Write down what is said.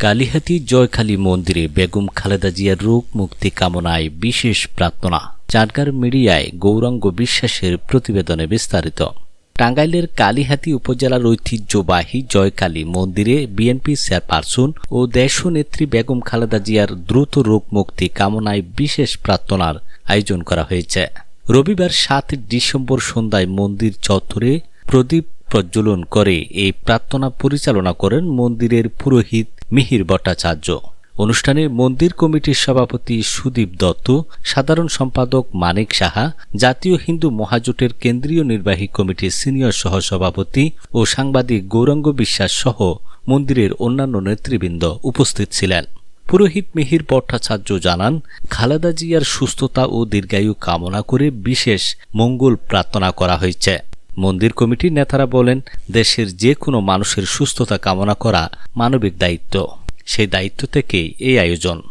কালিহাতি জয়খালী মন্দিরে বেগম খালেদা জিয়ার রোগ মুক্তি কামনায় বিশেষ প্রার্থনা। চাটগার মিডিয়ায় গৌরাঙ্গ বিশ্বাসের প্রতিবেদনে বিস্তারিত। টাঙ্গাইলের কালিহাতি উপজেলার ঐতিহ্যবাহী জয়কালী মন্দিরে বিএনপি চেয়ারপারসন ও দেশনেত্রী বেগম খালেদা জিয়ার দ্রুত রোগ মুক্তি কামনায় বিশেষ প্রার্থনার আয়োজন করা হয়েছে। রবিবার সাত ডিসেম্বর সন্ধ্যায় মন্দির চত্বরে প্রদীপ প্রজ্বলন করে। এই প্রার্থনা পরিচালনা করেন মন্দিরের পুরোহিত মিহির ভট্টাচার্য। অনুষ্ঠানে মন্দির কমিটির সভাপতি সুদীপ দত্ত, সাধারণ সম্পাদক মানিক সাহা, জাতীয় হিন্দু মহাজোটের কেন্দ্রীয় নির্বাহী কমিটির সিনিয়র সহসভাপতি ও সাংবাদিক গৌরাঙ্গ বিশ্বাস সহ মন্দিরের অন্যান্য নেতৃবৃন্দ উপস্থিত ছিলেন। পুরোহিত মিহির ভট্টাচার্য জানান, খালেদা জিয়ার সুস্থতা ও দীর্ঘায়ু কামনা করে বিশেষ মঙ্গল প্রার্থনা করা হয়েছে। মন্দির কমিটির নেতারা বলেন, দেশের যে কোনো মানুষের সুস্থতা কামনা করা মানবিক দায়িত্ব। সেই দায়িত্ব থেকেই এই আয়োজন।